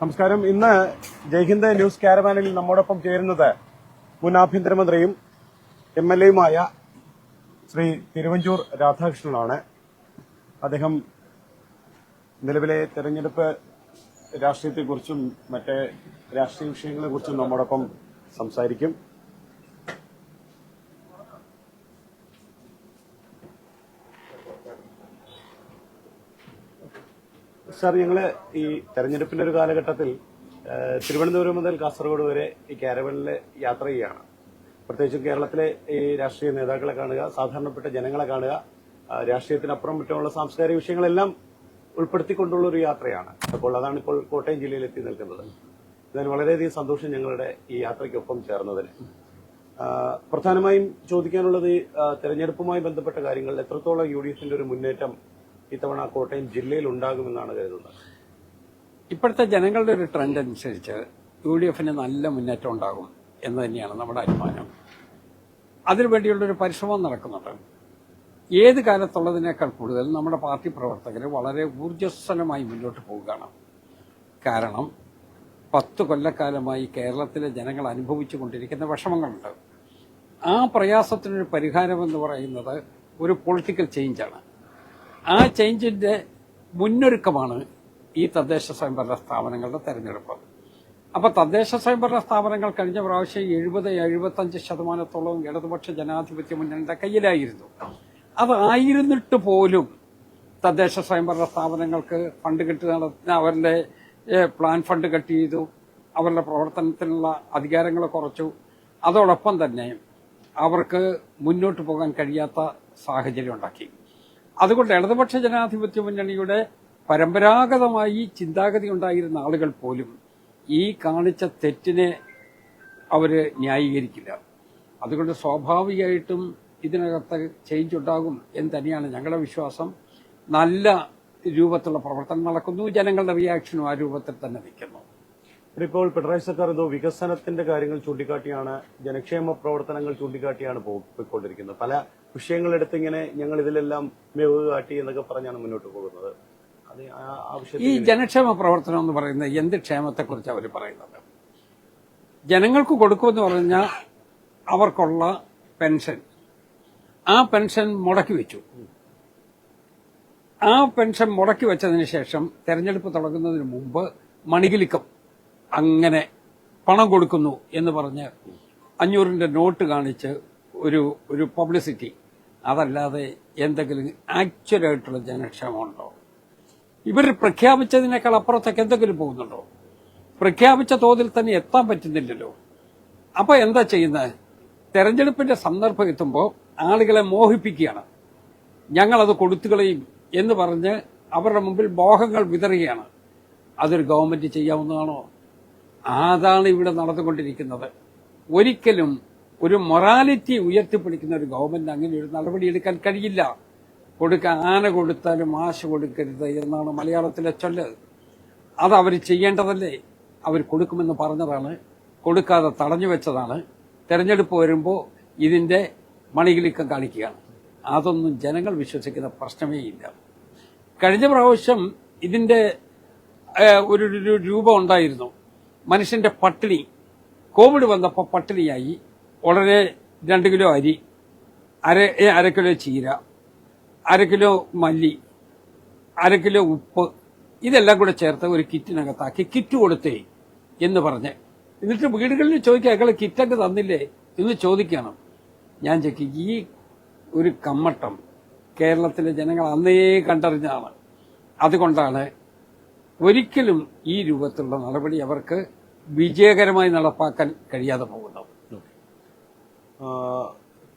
നമസ്കാരം. ഇന്ന് ജയ്ഹിന്ദ് ന്യൂസ് കാരവാനിൽ നമ്മോടൊപ്പം ചേരുന്നത് മുൻ ആഭ്യന്തരമന്ത്രിയും എം എൽ എയുമായ ശ്രീ തിരുവഞ്ചൂർ രാധാകൃഷ്ണനാണ്. അദ്ദേഹം നിലവിലെ തെരഞ്ഞെടുപ്പ് രാഷ്ട്രീയത്തെക്കുറിച്ചും മറ്റ് രാഷ്ട്രീയ വിഷയങ്ങളെക്കുറിച്ചും നമ്മോടൊപ്പം സംസാരിക്കും. സാർ ഞങ്ങൾ ഈ തെരഞ്ഞെടുപ്പിന്റെ ഒരു കാലഘട്ടത്തിൽ തിരുവനന്തപുരം മുതൽ കാസർഗോഡ് വരെ ഈ കാരവനിൽ യാത്ര ചെയ്യുകയാണ്. പ്രത്യേകിച്ചും കേരളത്തിലെ ഈ രാഷ്ട്രീയ നേതാക്കളെ കാണുക സാധാരണപ്പെട്ട ജനങ്ങളെ കാണുക രാഷ്ട്രീയത്തിനപ്പുറം മറ്റുമുള്ള സാംസ്കാരിക വിഷയങ്ങളെല്ലാം ഉൾപ്പെടുത്തിക്കൊണ്ടുള്ള ഒരു യാത്രയാണ്. അപ്പോൾ അതാണ് ഇപ്പോൾ കോട്ടയം ജില്ലയിൽ എത്തി നിൽക്കുന്നത്. ഇതിന് വളരെയധികം സന്തോഷം ഞങ്ങളുടെ ഈ യാത്രയ്ക്കൊപ്പം ചേർന്നതിന്. പ്രധാനമായും ചോദിക്കാനുള്ളത് തെരഞ്ഞെടുപ്പുമായി ബന്ധപ്പെട്ട കാര്യങ്ങൾ എത്രത്തോളം യു ഡി എഫിന്റെ ഒരു മുന്നേറ്റം ഇത്തവണ കോട്ടയം ജില്ലയിൽ ഉണ്ടാകുമെന്നാണ് കരുതുന്നത്. ഇപ്പോഴത്തെ ജനങ്ങളുടെ ഒരു ട്രെൻഡ് അനുസരിച്ച് യു ഡി എഫിന് നല്ല മുന്നേറ്റം ഉണ്ടാകും എന്ന് തന്നെയാണ് നമ്മുടെ അനുമാനം. അതിനുവേണ്ടിയുള്ളൊരു പരിശ്രമം നടക്കുന്നുണ്ട്. ഏത് കാലത്തുള്ളതിനേക്കാൾ കൂടുതൽ നമ്മുടെ പാർട്ടി പ്രവർത്തകർ വളരെ ഊർജസ്വലമായി മുന്നോട്ട് പോവുകയാണ്. കാരണം പത്ത് കൊല്ലക്കാലമായി കേരളത്തിലെ ജനങ്ങൾ അനുഭവിച്ചു കൊണ്ടിരിക്കുന്ന വിഷമങ്ങളുണ്ട്. ആ പ്രയാസത്തിനൊരു പരിഹാരമെന്ന് പറയുന്നത് ഒരു പൊളിറ്റിക്കൽ ചേഞ്ചാണ് ആ ചേഞ്ചിന്റെ മുന്നൊരുക്കമാണ് ഈ തദ്ദേശ സ്വയംഭരണ സ്ഥാപനങ്ങളുടെ തെരഞ്ഞെടുപ്പ്. അപ്പോൾ തദ്ദേശ സ്വയംഭരണ സ്ഥാപനങ്ങൾ കഴിഞ്ഞ പ്രാവശ്യം എഴുപത് എഴുപത്തഞ്ച് ശതമാനത്തോളം ഇടതുപക്ഷ ജനാധിപത്യ മുന്നണിയുടെ കയ്യിലായിരുന്നു. അതായിരുന്നിട്ട് പോലും തദ്ദേശ സ്വയംഭരണ സ്ഥാപനങ്ങൾക്ക് ഫണ്ട് കെട്ടി നടത്തുന്ന അവരുടെ പ്ലാൻ ഫണ്ട് കട്ട് ചെയ്തു അവരുടെ പ്രവർത്തനത്തിനുള്ള അധികാരങ്ങൾ കുറച്ചു. അതോടൊപ്പം തന്നെ അവർക്ക് മുന്നോട്ട് പോകാൻ കഴിയാത്ത സാഹചര്യം ഉണ്ടാക്കി. അതുകൊണ്ട് ഇടതുപക്ഷ ജനാധിപത്യ മുന്നണിയുടെ പരമ്പരാഗതമായി ചിന്താഗതി ഉണ്ടായിരുന്ന ആളുകൾ പോലും ഈ കാണിച്ച തെറ്റിനെ അവർ ന്യായീകരിക്കില്ല. അതുകൊണ്ട് സ്വാഭാവികമായിട്ടും ഇതിനകത്ത് ചേഞ്ച് ഉണ്ടാകും എന്ന് തന്നെയാണ് ഞങ്ങളുടെ വിശ്വാസം. നല്ല രൂപത്തിലുള്ള പ്രവർത്തനം നടക്കുന്നു. ജനങ്ങളുടെ റിയാക്ഷനും ആ രൂപത്തിൽ തന്നെ നിൽക്കുന്നു. ഇപ്പോൾ പിണറായി സർക്കാർ എന്തോ വികസനത്തിന്റെ കാര്യങ്ങൾ ചൂണ്ടിക്കാട്ടിയാണ് ജനക്ഷേമ പ്രവർത്തനങ്ങൾ ചൂണ്ടിക്കാട്ടിയാണ് പോയിക്കൊണ്ടിരിക്കുന്നത്. പല വിഷയങ്ങളെടുത്ത് ഇങ്ങനെ ഞങ്ങൾ ഇതിലെല്ലാം മികവ് കാട്ടി എന്നൊക്കെ പറഞ്ഞാണ് മുന്നോട്ട് പോകുന്നത്. ഈ ജനക്ഷേമ പ്രവർത്തനം എന്ന് പറയുന്നത് എന്ത് ക്ഷേമത്തെക്കുറിച്ച് അവർ പറയുന്നത്? ജനങ്ങൾക്ക് കൊടുക്കുമെന്ന് പറഞ്ഞാൽ അവർക്കുള്ള പെൻഷൻ. ആ പെൻഷൻ മുടക്കി വെച്ചു. ആ പെൻഷൻ മുടക്കി വെച്ചതിന് ശേഷം തെരഞ്ഞെടുപ്പ് തുടങ്ങുന്നതിന് മുമ്പ് മണികിലിക്കം അങ്ങനെ പണം കൊടുക്കുന്നു എന്ന് പറഞ്ഞ് അഞ്ഞൂറിന്റെ നോട്ട് കാണിച്ച് ഒരു ഒരു പബ്ലിസിറ്റി അതല്ലാതെ എന്തെങ്കിലും ആക്ച്വലായിട്ടുള്ള ജനക്ഷേമമുണ്ടോ? ഇവർ പ്രഖ്യാപിച്ചതിനേക്കാൾ അപ്പുറത്തേക്ക് എന്തെങ്കിലും പോകുന്നുണ്ടോ? പ്രഖ്യാപിച്ച തോതിൽ തന്നെ എത്താൻ പറ്റുന്നില്ലല്ലോ. അപ്പൊ എന്താ ചെയ്യുന്നത് തെരഞ്ഞെടുപ്പിന്റെ സന്ദർഭം എത്തുമ്പോൾ ആളുകളെ മോഹിപ്പിക്കുകയാണ്. ഞങ്ങളത് കൊടുത്തുകളയും എന്ന് പറഞ്ഞ് അവരുടെ മുമ്പിൽ മോഹങ്ങൾ വിതറുകയാണ്. അതൊരു ഗവൺമെന്റ് ചെയ്യാവുന്നതാണോ? അതാണ് ഇവിടെ നടന്നുകൊണ്ടിരിക്കുന്നത്. ഒരിക്കലും ഒരു മൊറാലിറ്റി ഉയർത്തിപ്പിടിക്കുന്ന ഒരു ഗവൺമെന്റ് അങ്ങനെ ഒരു നടപടി എടുക്കാൻ കഴിയില്ല. കൊടുക്ക ആന കൊടുത്താലും ആശ കൊടുക്കരുത് എന്നാണ് മലയാളത്തിലെ ചൊല്ല്. അത് അവർ ചെയ്യേണ്ടതല്ലേ? അവർ കൊടുക്കുമെന്ന് പറഞ്ഞതാണ്. കൊടുക്കാതെ തടഞ്ഞു വെച്ചതാണ്. തെരഞ്ഞെടുപ്പ് വരുമ്പോൾ ഇതിന്റെ മണികിളിക്കം കാണിക്കുകയാണ്. അതൊന്നും ജനങ്ങൾ വിശ്വസിക്കുന്ന പ്രശ്നമേ ഇല്ല. കഴിഞ്ഞ പ്രാവശ്യം ഇതിന്റെ ഒരു രൂപം ഉണ്ടായിരുന്നു. മനുഷ്യന്റെ പട്ടിണി കോവിഡ് വന്നപ്പോൾ പട്ടിണിയായി. വളരെ രണ്ട് കിലോ അരി അര അര കിലോ ചീര അര കിലോ മല്ലി അര കിലോ ഉപ്പ് ഇതെല്ലാം കൂടെ ചേർത്ത് ഒരു കിറ്റിനകത്താക്കി കിറ്റ് കൊടുത്തേ എന്ന് പറഞ്ഞ്. എന്നിട്ട് വീടുകളിൽ ചോദിക്കുക അയാൾ കിറ്റൊക്കെ തന്നില്ലേ? എന്ന് ചോദിക്കണം. ഞാൻ ചോദിക്കും ഈ ഒരു കമ്മട്ടം കേരളത്തിലെ ജനങ്ങൾ അന്നേ കണ്ടറിഞ്ഞാണ് അതുകൊണ്ടാണ് ഒരിക്കലും ഈ രൂപത്തിലുള്ള നടപടി അവർക്ക് വിജയകരമായി നടപ്പാക്കാൻ കഴിയാതെ പോകുന്നു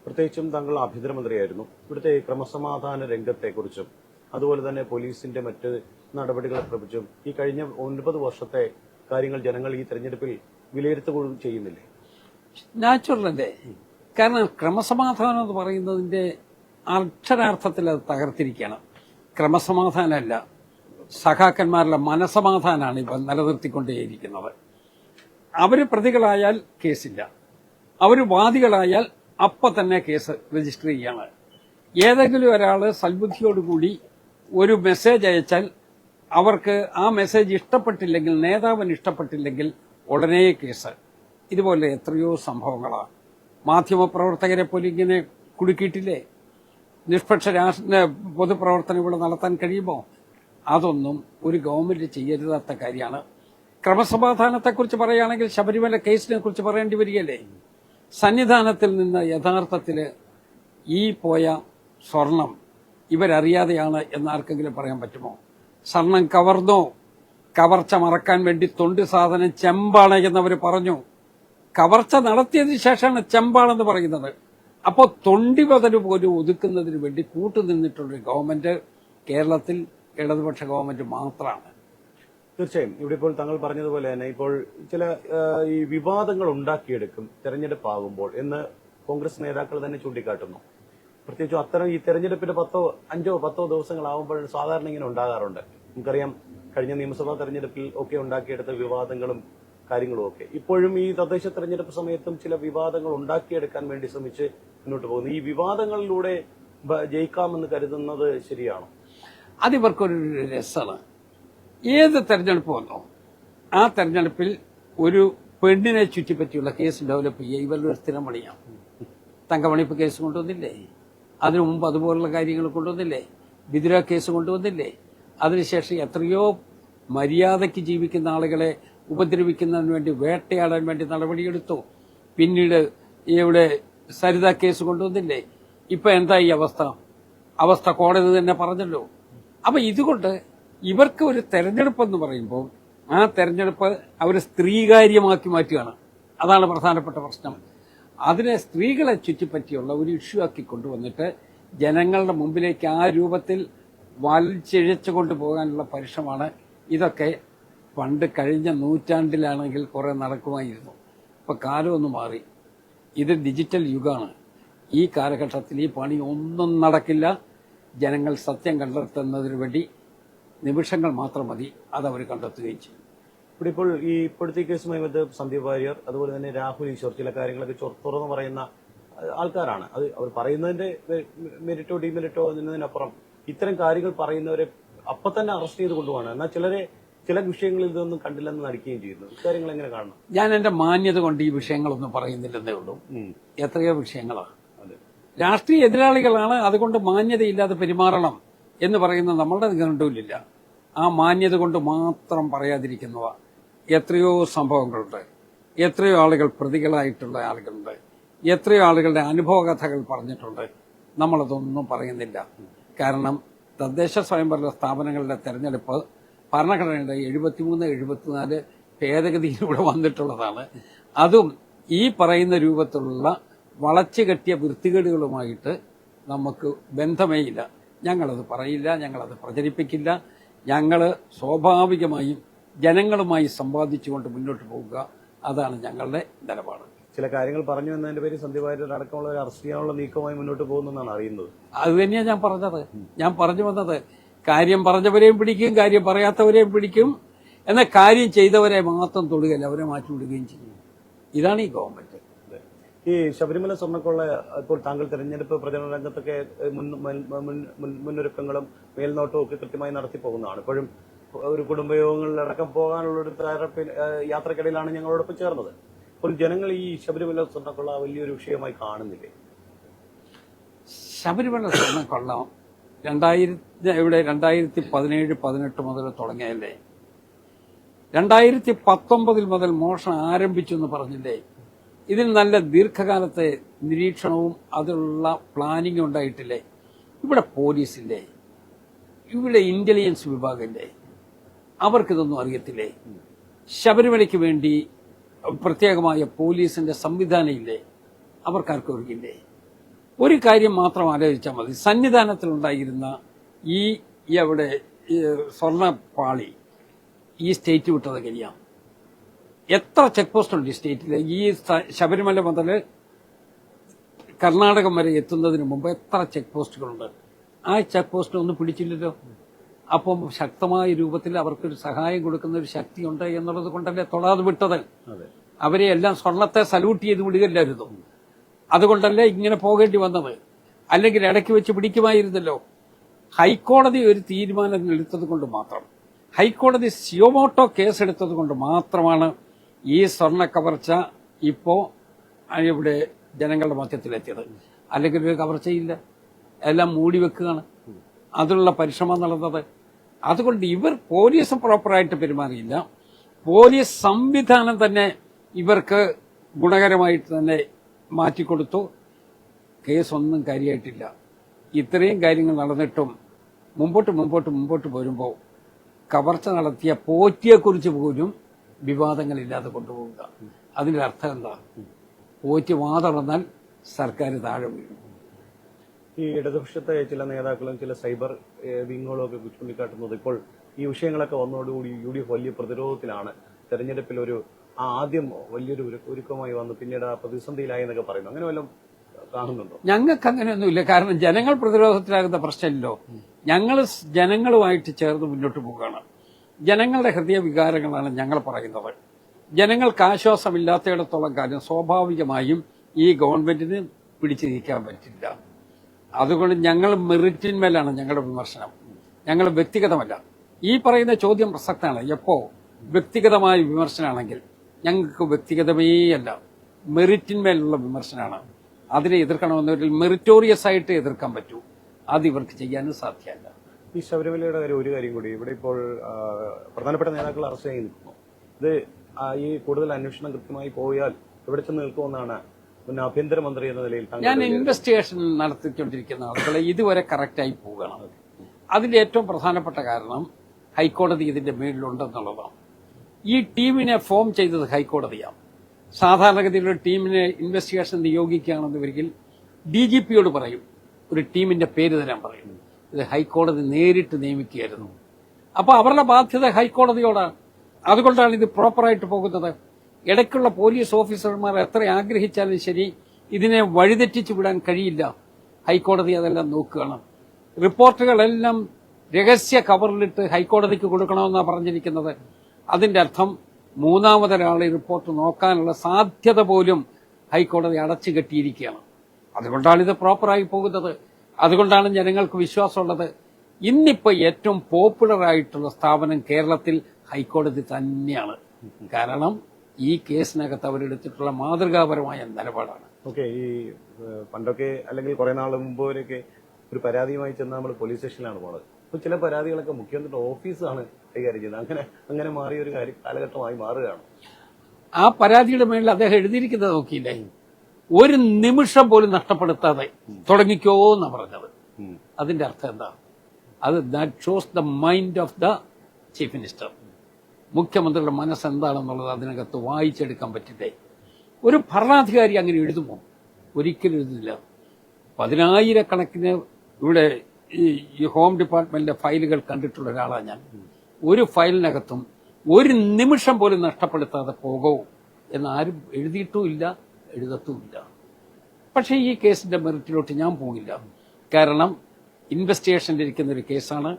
പ്രത്യേകിച്ചും താങ്കൾ ആഭ്യന്തരമന്ത്രിയായിരുന്നു. ഇവിടുത്തെ ക്രമസമാധാന രംഗത്തെക്കുറിച്ചും അതുപോലെ തന്നെ പോലീസിന്റെ മറ്റ് നടപടികളെക്കുറിച്ചും ഈ കഴിഞ്ഞ ഒൻപത് വർഷത്തെ കാര്യങ്ങൾ ജനങ്ങൾ ഈ തെരഞ്ഞെടുപ്പിൽ വിലയിരുത്തുകയും ചെയ്യുന്നില്ലേ? നാച്ചുറൽ അല്ലേ കാരണം ക്രമസമാധാനം എന്ന് പറയുന്നതിന്റെ അക്ഷരാർത്ഥത്തിൽ അത് തകർത്തിരിക്കുകയാണ്. ക്രമസമാധാനമല്ല. സഖാക്കന്മാരുടെ മനസമാധാനമാണ് ഇപ്പം നിലനിർത്തിക്കൊണ്ടേയിരിക്കുന്നത്. അവർ പ്രതികളായാൽ കേസില്ല. അവർ വാദികളായാൽ അപ്പൊ തന്നെ കേസ് രജിസ്റ്റർ ചെയ്യാണ്. ഏതെങ്കിലും ഒരാൾ സൽബുദ്ധിയോടുകൂടി ഒരു മെസ്സേജ് അയച്ചാൽ അവർക്ക് ആ മെസ്സേജ് ഇഷ്ടപ്പെട്ടില്ലെങ്കിൽ നേതാവിന് ഇഷ്ടപ്പെട്ടില്ലെങ്കിൽ ഉടനെ കേസ്. ഇതുപോലെ എത്രയോ സംഭവങ്ങളാണ്. മാധ്യമപ്രവർത്തകരെ പോലും ഇങ്ങനെ കുടുക്കിയിട്ടില്ലേ? നിഷ്പക്ഷ രാഷ്ട്ര പൊതുപ്രവർത്തനം ഇവിടെ നടത്താൻ കഴിയുമോ? അതൊന്നും ഒരു ഗവൺമെന്റ് ചെയ്യരുതാത്ത കാര്യമാണ്. ക്രമസമാധാനത്തെക്കുറിച്ച് പറയുകയാണെങ്കിൽ ശബരിമല കേസിനെ കുറിച്ച് പറയേണ്ടി വരികയല്ലേ? സന്നിധാനത്തിൽ നിന്ന് യഥാർത്ഥത്തിൽ ഈ പോയ സ്വർണം ഇവരറിയാതെയാണ് എന്നാർക്കെങ്കിലും പറയാൻ പറ്റുമോ? സ്വർണം കവർന്നോ? കവർച്ച മറക്കാൻ വേണ്ടി തൊണ്ട് സാധനം ചെമ്പാണ് എന്നവർ പറഞ്ഞു. കവർച്ച നടത്തിയതിനു ശേഷമാണ് ചെമ്പാണെന്ന് പറയുന്നത്. അപ്പോൾ തൊണ്ടി ബദൽ പോലും ഒതുക്കുന്നതിന് വേണ്ടി കൂട്ടുനിന്നിട്ടുള്ളൊരു ഗവൺമെന്റ് കേരളത്തിൽ ഇടതുപക്ഷ ഗവൺമെന്റ് മാത്രമാണ്. തീർച്ചയായും. ഇവിടെ ഇപ്പോൾ താങ്കൾ പറഞ്ഞതുപോലെ തന്നെ ഇപ്പോൾ ചില ഈ വിവാദങ്ങൾ ഉണ്ടാക്കിയെടുക്കും തെരഞ്ഞെടുപ്പ് ആകുമ്പോൾ എന്ന് കോൺഗ്രസ് നേതാക്കൾ തന്നെ ചൂണ്ടിക്കാട്ടുന്നു. പ്രത്യേകിച്ചും അത്തരം ഈ തെരഞ്ഞെടുപ്പിന്റെ പത്തോ അഞ്ചോ പത്തോ ദിവസങ്ങളാവുമ്പോൾ സാധാരണ ഇങ്ങനെ ഉണ്ടാകാറുണ്ട്. നമുക്കറിയാം കഴിഞ്ഞ നിയമസഭാ തെരഞ്ഞെടുപ്പിൽ ഒക്കെ ഉണ്ടാക്കിയെടുത്ത വിവാദങ്ങളും കാര്യങ്ങളും ഒക്കെ. ഇപ്പോഴും ഈ തദ്ദേശ തെരഞ്ഞെടുപ്പ് സമയത്തും ചില വിവാദങ്ങൾ ഉണ്ടാക്കിയെടുക്കാൻ വേണ്ടി ശ്രമിച്ച് മുന്നോട്ട് പോകുന്നു. ഈ വിവാദങ്ങളിലൂടെ ജയിക്കാമെന്ന് കരുതുന്നത് ശരിയാണോ? അതിവർക്കൊരു രസമാണ്. ഏത് തെരഞ്ഞെടുപ്പ് വന്നോ ആ തെരഞ്ഞെടുപ്പിൽ ഒരു പെണ്ണിനെ ചുറ്റിപ്പറ്റിയുള്ള കേസ് ഡെവലപ്പ് ചെയ്യുക ഇവരുടെ സ്ഥിരം പണിയാണ് തങ്കമണിപ്പ് കേസ് കൊണ്ടുവന്നില്ലേ? അതിനു മുമ്പ് അതുപോലുള്ള കാര്യങ്ങൾ കൊണ്ടുവന്നില്ലേ? ബിദുര കേസ് കൊണ്ടുവന്നില്ലേ? അതിനുശേഷം എത്രയോ മര്യാദയ്ക്ക് ജീവിക്കുന്ന ആളുകളെ ഉപദ്രവിക്കുന്നതിന് വേണ്ടി വേട്ടയാടാൻ വേണ്ടി നടപടിയെടുത്തു. പിന്നീട് ഇവിടെ സരിത കേസ് കൊണ്ടുവന്നില്ലേ? ഇപ്പൊ എന്താ ഈ അവസ്ഥ? അവസ്ഥ കോടതി തന്നെ പറഞ്ഞല്ലോ. അപ്പൊ ഇതുകൊണ്ട് ഇവർക്ക് ഒരു തെരഞ്ഞെടുപ്പ് എന്ന് പറയുമ്പോൾ ആ തെരഞ്ഞെടുപ്പ് അവർ സ്ത്രീകാര്യമാക്കി മാറ്റുകയാണ്. അതാണ് പ്രധാനപ്പെട്ട പ്രശ്നം. അതിനെ സ്ത്രീകളെ ചുറ്റിപ്പറ്റിയുള്ള ഒരു ഇഷ്യൂ ആക്കി കൊണ്ടുവന്നിട്ട് ജനങ്ങളുടെ മുമ്പിലേക്ക് ആ രൂപത്തിൽ വലിച്ചിഴച്ചു കൊണ്ടുപോകാനുള്ള പരിശ്രമമാണ് ഇതൊക്കെ പണ്ട് കഴിഞ്ഞ നൂറ്റാണ്ടിലാണെങ്കിൽ കുറെ നടക്കുമായിരുന്നു. ഇപ്പൊ കാലമൊന്ന് മാറി. ഇത് ഡിജിറ്റൽ യുഗമാണ്. ഈ കാലഘട്ടത്തിൽ ഈ പണി ഒന്നും നടക്കില്ല. ജനങ്ങൾ സത്യം കണ്ടെത്തുന്നതിന് വേണ്ടി നിമിഷങ്ങൾ മാത്രം മതി അതവർ കണ്ടെത്തുകയും ചെയ്യും. ഇവിടെ ഇപ്പോൾ ഈ ഇപ്പോഴത്തെ കേസുമായി ബന്ധപ്പെട്ട് സന്ദീപ് വാര്യർ അതുപോലെ തന്നെ രാഹുൽ ഈശ്വർ ചില കാര്യങ്ങളൊക്കെ തുറന്നു പറയുന്ന ആൾക്കാരാണ്. അത് അവർ പറയുന്നതിന്റെ മെരിറ്റോ ഡിമെരിറ്റോ എന്നതിനപ്പുറം ഇത്തരം കാര്യങ്ങൾ പറയുന്നവരെ അപ്പൊ തന്നെ അറസ്റ്റ് ചെയ്ത് കൊണ്ടുപോകണം എന്നാൽ ചിലരെ ചില വിഷയങ്ങളിൽ ഇതൊന്നും കണ്ടില്ലെന്ന് നടിക്കുകയും ചെയ്യുന്നു. ഇക്കാര്യങ്ങൾ എങ്ങനെ കാണണം? ഞാൻ എന്റെ മാന്യത കൊണ്ട് ഈ വിഷയങ്ങളൊന്നും പറയുന്നില്ലെന്നേ ഉള്ളൂ. എത്രയോ വിഷയങ്ങളാണ്. അതെ രാഷ്ട്രീയ എതിരാളികളാണ് അതുകൊണ്ട് മാന്യതയില്ലാതെ പെരുമാറണം എന്ന് പറയുന്നത് നമ്മളുടെ നിഘണ്ടുവിലില്ല ആ മാന്യത കൊണ്ട് മാത്രം പറയാതിരിക്കുന്നവ. എത്രയോ സംഭവങ്ങളുണ്ട്. എത്രയോ ആളുകൾ പ്രതികളായിട്ടുള്ള ആളുകളുണ്ട്. എത്രയോ ആളുകളുടെ അനുഭവ കഥകൾ പറഞ്ഞിട്ടുണ്ട്. നമ്മളതൊന്നും പറയുന്നില്ല. കാരണം തദ്ദേശ സ്വയംഭരണ സ്ഥാപനങ്ങളുടെ തെരഞ്ഞെടുപ്പ് ഭരണഘടനയുടെ എഴുപത്തിമൂന്ന് എഴുപത്തിനാല് ഭേദഗതിയിലൂടെ വന്നിട്ടുള്ളതാണ്. അതും ഈ പറയുന്ന രൂപത്തിലുള്ള വളച്ചു കെട്ടിയ വൃത്തികേടുകളുമായിട്ട് നമുക്ക് ബന്ധമേ ഇല്ല ഞങ്ങളത് പറയില്ല ഞങ്ങളത് പ്രചരിപ്പിക്കില്ല. ഞങ്ങൾ സ്വാഭാവികമായും ജനങ്ങളുമായി സമ്പാദിച്ചുകൊണ്ട് മുന്നോട്ട് പോവുക അതാണ് ഞങ്ങളുടെ നിലപാട്. ചില കാര്യങ്ങൾ പറഞ്ഞു എന്നതിന്റെ പേര് സന്ധ്യവാര്യർ അടക്കമുള്ള ഒരു അറസ്റ്റ് ചെയ്യാനുള്ള നീക്കമായി മുന്നോട്ട് പോകുന്നതാണ് അറിയുന്നത്. അത് തന്നെയാണ് ഞാൻ പറഞ്ഞത്. ഞാൻ പറഞ്ഞു വന്നത് കാര്യം പറഞ്ഞവരെയും പിടിക്കും കാര്യം പറയാത്തവരെയും പിടിക്കും. എന്നാൽ കാര്യം ചെയ്തവരെ മാത്രം തൊടുകയില്ല അവരെ മാറ്റി വിടുകയും ചെയ്യും. ഇതാണ് ഈ ഗവൺമെന്റ്. ഈ ശബരിമല സ്വർണക്കൊള്ള ഇപ്പോൾ താങ്കൾ തെരഞ്ഞെടുപ്പ് പ്രചരണ രംഗത്തൊക്കെ മുന്നൊരുക്കങ്ങളും മേൽനോട്ടവും ഒക്കെ കൃത്യമായി നടത്തി പോകുന്നതാണ് ഇപ്പോഴും ഒരു കുടുംബയോഗങ്ങളിലടക്കം പോകാനുള്ള ഒരു തയ്യാറെടുപ്പിൽ യാത്രക്കിടയിലാണ് ഞങ്ങളോടൊപ്പം ചേർന്നത്. അപ്പോൾ ജനങ്ങൾ ഈ ശബരിമല സ്വർണക്കൊള്ള വലിയൊരു വിഷയമായി കാണുന്നില്ലേ? ശബരിമല സ്വർണക്കൊള്ള കൊള്ളാം രണ്ടായിരത്തി ഇവിടെ രണ്ടായിരത്തി പതിനേഴ് പതിനെട്ട് മുതൽ തുടങ്ങിയല്ലേ? രണ്ടായിരത്തി പത്തൊമ്പതിൽ മുതൽ മോഷണം ആരംഭിച്ചു എന്ന് പറഞ്ഞില്ലേ? ഇതിന് നല്ല ദീർഘകാലത്തെ നിരീക്ഷണവും അതിലുള്ള പ്ലാനിങ്ങും ഉണ്ടായിട്ടില്ലേ? ഇവിടെ പോലീസില്ലേ ഇവിടെ ഇന്റലിജൻസ് വിഭാഗമില്ലേ അവർക്കിതൊന്നും അറിയത്തില്ലേ? ശബരിമലയ്ക്ക് വേണ്ടി പ്രത്യേകമായ പോലീസിന്റെ സംവിധാനം ഇല്ലേ അവർക്കാർക്കും അറിയില്ലേ? ഒരു കാര്യം മാത്രം ആലോചിച്ചാൽ മതി. സന്നിധാനത്തിലുണ്ടായിരുന്ന ഈ അവിടെ സ്വർണ സ്വർണപ്പാളി ഈ സ്റ്റേറ്റ് വിട്ടത് കഴിയാം എത്ര ചെക്ക് പോസ്റ്റ് ഉണ്ട് ഈ സ്റ്റേറ്റിൽ ഈ ശബരിമല മുതൽ കർണാടകം വരെ എത്തുന്നതിന് മുമ്പ് എത്ര ചെക്ക് പോസ്റ്റുകളുണ്ട്? ആ ചെക്ക് പോസ്റ്റ് ഒന്നും പിടിച്ചില്ലല്ലോ. അപ്പം ശക്തമായ രൂപത്തിൽ അവർക്കൊരു സഹായം കൊടുക്കുന്ന ഒരു ശക്തിയുണ്ട് എന്നുള്ളത് കൊണ്ടല്ലേ തൊടാതെ വിട്ടത്. അവരെ എല്ലാം സ്വർണത്തെ സല്യൂട്ട് ചെയ്ത് വിടുകയില്ലായിരുന്നു. അതുകൊണ്ടല്ലേ ഇങ്ങനെ പോകേണ്ടി വന്നത്? അല്ലെങ്കിൽ ഇടയ്ക്ക് വെച്ച് പിടിക്കുമായിരുന്നല്ലോ. ഹൈക്കോടതി ഒരു തീരുമാനം എടുത്തത് കൊണ്ട് മാത്രം. ഹൈക്കോടതി സിയോമോട്ടോ കേസെടുത്തത് കൊണ്ട് മാത്രമാണ് ഈ സ്വർണ കവർച്ച ഇപ്പോ ഇവിടെ ജനങ്ങളുടെ മധ്യത്തിലെത്തിയത്. അല്ലെങ്കിൽ ഒരു കവർച്ചയില്ല. എല്ലാം മൂടി വെക്കുകയാണ്. അതിനുള്ള പരിശ്രമം നടന്നത്. അതുകൊണ്ട് ഇവർ പോലീസ് പ്രോപ്പറായിട്ട് പെരുമാറിയില്ല. പോലീസ് സംവിധാനം തന്നെ ഇവർക്ക് ഗുണകരമായിട്ട് തന്നെ മാറ്റിക്കൊടുത്തു. കേസൊന്നും കാര്യമായിട്ടില്ല ഇത്രയും കാര്യങ്ങൾ നടന്നിട്ടും മുമ്പോട്ട് മുമ്പോട്ട് മുമ്പോട്ട് പോരുമ്പോൾ കവർച്ച നടത്തിയ പോറ്റിയെക്കുറിച്ച് പോലും വിവാദങ്ങളില്ലാതെ കൊണ്ടുപോവുക. അതിന്റെ അർത്ഥം എന്താ? പോറ്റി വാതടന്നാൽ സർക്കാർ താഴെ വീഴും. ഈ ഇടതുപക്ഷത്തെ ചില നേതാക്കളും ചില സൈബർ വിങ്ങുകളും ഒക്കെ ചൂണ്ടിക്കാട്ടുന്നത് ഇപ്പോൾ ഈ വിഷയങ്ങളൊക്കെ വന്നതോടുകൂടി യു ഡി എഫ് വലിയ പ്രതിരോധത്തിലാണ്. തെരഞ്ഞെടുപ്പിൽ ഒരു ആദ്യം വലിയൊരു ഒരു- ഒരുക്കമായി വന്നു പിന്നീട് ആ പ്രതിസന്ധിയിലായി എന്നൊക്കെ പറയുന്നു. അങ്ങനെ വല്ലതും കാണുന്നുണ്ടോ? ഞങ്ങൾക്ക് അങ്ങനെയൊന്നുമില്ല കാരണം ജനങ്ങൾ പ്രതിരോധത്തിലാകുന്ന പ്രശ്നമില്ലല്ലോ ഞങ്ങൾ ജനങ്ങളുമായിട്ട് ചേർന്ന് മുന്നോട്ട് പോവുകയാണ്. ജനങ്ങളുടെ ഹൃദയ വികാരങ്ങളാണ് ഞങ്ങൾ പറയുന്നത്. ജനങ്ങൾക്ക് ആശ്വാസമില്ലാത്തയിടത്തോളം കാര്യം സ്വാഭാവികമായും ഈ ഗവൺമെന്റിന് പിടിച്ചു നീക്കാൻ പറ്റില്ല. അതുകൊണ്ട് ഞങ്ങൾ മെറിറ്റിന്മേലാണ് ഞങ്ങളുടെ വിമർശനം. ഞങ്ങൾ വ്യക്തിഗതമല്ല. ഈ പറയുന്ന ചോദ്യം പ്രസക്തമാണ്. എപ്പോ? വ്യക്തിഗതമായ വിമർശനമാണെങ്കിൽ ഞങ്ങൾക്ക് വ്യക്തിഗതമേ അല്ല. മെറിറ്റിന്മേലുള്ള വിമർശനമാണ് അതിനെ എതിർക്കണമെന്നവരിൽ മെറിറ്റോറിയസ് ആയിട്ട് എതിർക്കാൻ പറ്റൂ. അത് ഇവർക്ക് ചെയ്യാനും സാധ്യമല്ല. ഈ ശബരിമലയുടെ കാര്യം ഒരു കാര്യം കൂടി. ഇവിടെ ഇപ്പോൾ പ്രധാനപ്പെട്ട നേതാക്കൾ അറസ്റ്റ് ചെയ്ത് നിൽക്കുന്നു ഇത് ഈ കൂടുതൽ അന്വേഷണം കൃത്യമായി പോയാൽ ഇവിടെ ചെന്ന് നിൽക്കുമെന്നാണ് മുൻ ആഭ്യന്തരമന്ത്രി എന്ന നിലയിൽ ഞാൻ ഇൻവെസ്റ്റിഗേഷൻ നടത്തിക്കൊണ്ടിരിക്കുന്ന ആളുകളെ ഇതുവരെ കറക്റ്റായി പോവുകയാണ് അതിന്റെ ഏറ്റവും പ്രധാനപ്പെട്ട കാരണം ഹൈക്കോടതി ഇതിന്റെ മേളിലുണ്ടെന്നുള്ളതാണ് ഈ ടീമിനെ ഫോം ചെയ്തത് ഹൈക്കോടതിയാണ്. സാധാരണഗതിയിൽ ഒരു ടീമിനെ ഇൻവെസ്റ്റിഗേഷൻ നിയോഗിക്കുകയാണെന്നുവരികിൽ ഡി ജി പിയോട് പറയും ഒരു ടീമിന്റെ പേര് തരാൻ പറയും. ഇത് ഹൈക്കോടതി നേരിട്ട് നിയമിക്കുകയായിരുന്നു. അപ്പോൾ അവരുടെ ബാധ്യത ഹൈക്കോടതിയോടാണ് അതുകൊണ്ടാണ് ഇത് പ്രോപ്പറായിട്ട് പോകുന്നത്. ഇടയ്ക്കുള്ള പോലീസ് ഓഫീസർമാർ എത്ര ആഗ്രഹിച്ചാലും ശരി ഇതിനെ വഴിതെറ്റിച്ചു വിടാൻ കഴിയില്ല. ഹൈക്കോടതി അതെല്ലാം നോക്കുകയാണ്. റിപ്പോർട്ടുകളെല്ലാം രഹസ്യ കവറിലിട്ട് ഹൈക്കോടതിക്ക് കൊടുക്കണമെന്നാണ് പറഞ്ഞിരിക്കുന്നത്. അതിന്റെ അർത്ഥം മൂന്നാമതൊരാളെ റിപ്പോർട്ട് നോക്കാനുള്ള സാധ്യത പോലും ഹൈക്കോടതി അടച്ചു കെട്ടിയിരിക്കുകയാണ് അതുകൊണ്ടാണ് ഇത് പ്രോപ്പറായി പോകുന്നത്. അതുകൊണ്ടാണ് ജനങ്ങൾക്ക് വിശ്വാസമുള്ളത്. ഇന്നിപ്പോ ഏറ്റവും പോപ്പുലർ ആയിട്ടുള്ള സ്ഥാപനം കേരളത്തിൽ ഹൈക്കോടതി തന്നെയാണ്. കാരണം ഈ കേസിനകത്ത് അവരെടുത്തിട്ടുള്ള മാതൃകാപരമായ നിലപാടാണ്. ഓക്കെ ഈ പണ്ടൊക്കെ അല്ലെങ്കിൽ കുറെ നാൾ മുമ്പ് വരെയൊക്കെ ഒരു പരാതിയുമായി ചെന്ന് നമ്മൾ പോലീസ് സ്റ്റേഷനിലാണ് പോണത്. അപ്പൊ ചില പരാതികളൊക്കെ മുഖ്യമന്ത്രിയുടെ ഓഫീസാണ് കൈകാര്യം ചെയ്യുന്നത്. അങ്ങനെ അങ്ങനെ മാറിയ ഒരു കാര്യം കാലഘട്ടമായി മാറുകയാണ്. ആ പരാതിയുടെ മേളിൽ അദ്ദേഹം എഴുതിയിരിക്കുന്നത് നോക്കിയില്ലേ? ഒരു നിമിഷം പോലും നഷ്ടപ്പെടുത്താതെ തുടങ്ങിക്കോ എന്ന് പറഞ്ഞത് അതിന്റെ അർത്ഥം എന്താ? അത് that shows the mind of the chief minister മുഖ്യമന്ത്രിയുടെ മനസ്സ് എന്താണെന്നുള്ളത് അതിനകത്ത് വായിച്ചെടുക്കാൻ പറ്റില്ലേ ഒരു ഭരണാധികാരി അങ്ങനെ എഴുതുമോ? ഒരിക്കലും എഴുതുന്നില്ല. പതിനായിരക്കണക്കിന് ഇവിടെ ഈ ഹോം ഡിപ്പാർട്ട്മെന്റിന്റെ ഫയലുകൾ കണ്ടിട്ടുള്ള ഒരാളാണ് ഞാൻ. ഒരു ഫയലിനകത്തും ഒരു നിമിഷം പോലും നഷ്ടപ്പെടുത്താതെ പോകൂ എന്ന് ആരും എഴുതിയിട്ടുമില്ല. എഴുതത്തുമില്ല. പക്ഷേ ഈ കേസിന്റെ മെറിറ്റിലോട്ട് ഞാൻ പോകില്ല. കാരണം ഇൻവെസ്റ്റിഗേഷനിൽ ഇരിക്കുന്ന ഒരു കേസാണ്.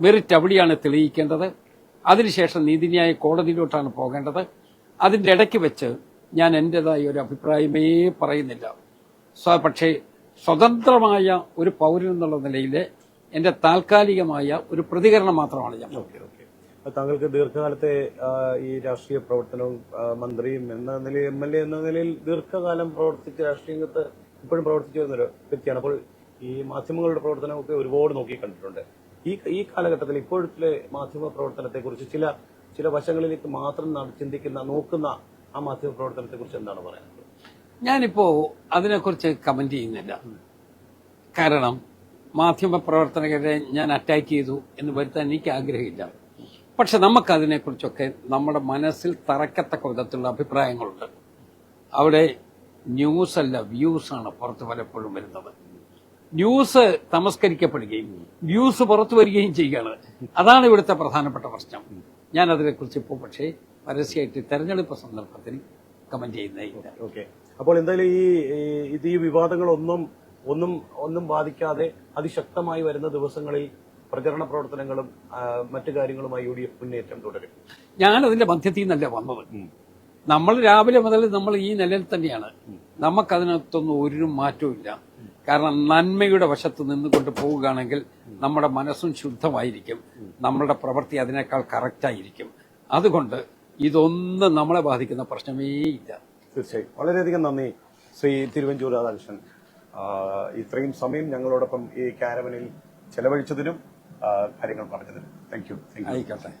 മെറിറ്റ് അവിടെയാണ് തെളിയിക്കേണ്ടത്. അതിനുശേഷം നീതിന്യായ കോടതിയിലോട്ടാണ് പോകേണ്ടത്. അതിന്റെ ഇടയ്ക്ക് വെച്ച് ഞാൻ എന്റേതായ ഒരു അഭിപ്രായമേ പറയുന്നില്ല. പക്ഷേ സ്വതന്ത്രമായ ഒരു പൗരൻ എന്നുള്ള നിലയിൽ എന്റെ താൽക്കാലികമായ ഒരു പ്രതികരണം മാത്രമാണ് ഞാൻ അപ്പൊ താങ്കൾക്ക് ദീർഘകാലത്തെ ഈ രാഷ്ട്രീയ പ്രവർത്തനവും മന്ത്രിയും എന്ന നിലയിൽ എം എൽ എ എന്ന നിലയിൽ ദീർഘകാലം പ്രവർത്തിച്ച രാഷ്ട്രീയത്ത് ഇപ്പോഴും പ്രവർത്തിച്ചു വരുന്ന ഒരു വ്യക്തിയാണ്. അപ്പോൾ ഈ മാധ്യമങ്ങളുടെ പ്രവർത്തനമൊക്കെ ഒരുപാട് നോക്കി കണ്ടിട്ടുണ്ട്. ഈ ഈ കാലഘട്ടത്തിൽ ഇപ്പോഴത്തെ മാധ്യമ പ്രവർത്തനത്തെ കുറിച്ച് ചില ചില വശങ്ങളിലേക്ക് മാത്രം ചിന്തിക്കുന്ന നോക്കുന്ന ആ മാധ്യമ പ്രവർത്തനത്തെ കുറിച്ച് എന്താണ് പറയുന്നത് ഞാനിപ്പോ അതിനെക്കുറിച്ച് കമന്റ് ചെയ്യുന്നില്ല. കാരണം മാധ്യമ പ്രവർത്തകരെ ഞാൻ അറ്റാക്ക് ചെയ്തു എന്ന് വരുത്താൻ എനിക്ക് ആഗ്രഹമില്ല പക്ഷെ നമുക്കതിനെക്കുറിച്ചൊക്കെ നമ്മുടെ മനസ്സിൽ തറക്കത്തക്ക വിധത്തിലുള്ള അഭിപ്രായങ്ങളുണ്ട്. അവിടെ ന്യൂസ് അല്ല വ്യൂസ് ആണ് പുറത്ത് പലപ്പോഴും വരുന്നത്. ന്യൂസ് തമസ്കരിക്കപ്പെടുകയും വ്യൂസ് പുറത്തു വരികയും ചെയ്യുകയാണ്. അതാണ് ഇവിടുത്തെ പ്രധാനപ്പെട്ട പ്രശ്നം. ഞാൻ അതിനെക്കുറിച്ച് ഇപ്പോൾ പക്ഷേ പരസ്യമായിട്ട് തെരഞ്ഞെടുപ്പ് സന്ദർഭത്തിൽ കമന്റ് ചെയ്യുന്നതില്ല ഓക്കെ അപ്പോൾ എന്തായാലും ഈ ഇത് ഈ വിവാദങ്ങളൊന്നും ഒന്നും ഒന്നും ബാധിക്കാതെ അതിശക്തമായി വരുന്ന ദിവസങ്ങളിൽ പ്രചരണ പ്രവർത്തനങ്ങളും മറ്റു കാര്യങ്ങളുമായി യു ഡി എഫ് മുന്നേറ്റം തുടരും. ഞാൻ അതിന്റെ മധ്യത്തിൽ നിന്നല്ല വന്നത്. നമ്മൾ രാവിലെ മുതൽ നമ്മൾ ഈ നിലയിൽ തന്നെയാണ്. നമുക്കതിനകത്തൊന്നും ഒരു മാറ്റവും കാരണം നന്മയുടെ വശത്ത് നിന്നുകൊണ്ട് പോവുകയാണെങ്കിൽ നമ്മുടെ മനസ്സും ശുദ്ധമായിരിക്കും. നമ്മളുടെ പ്രവൃത്തി അതിനേക്കാൾ കറക്റ്റായിരിക്കും. അതുകൊണ്ട് ഇതൊന്നും നമ്മളെ ബാധിക്കുന്ന പ്രശ്നമേ ഇല്ല. തീർച്ചയായും. വളരെയധികം നന്ദി ശ്രീ തിരുവഞ്ചൂർ രാധാകൃഷ്ണൻ. ഇത്രയും സമയം ഞങ്ങളോടൊപ്പം ഈ കാരവനിൽ ചെലവഴിച്ചതിനും കാര്യങ്ങൾ പറഞ്ഞതിന്. താങ്ക് യു ആയിക്കോട്ടെ.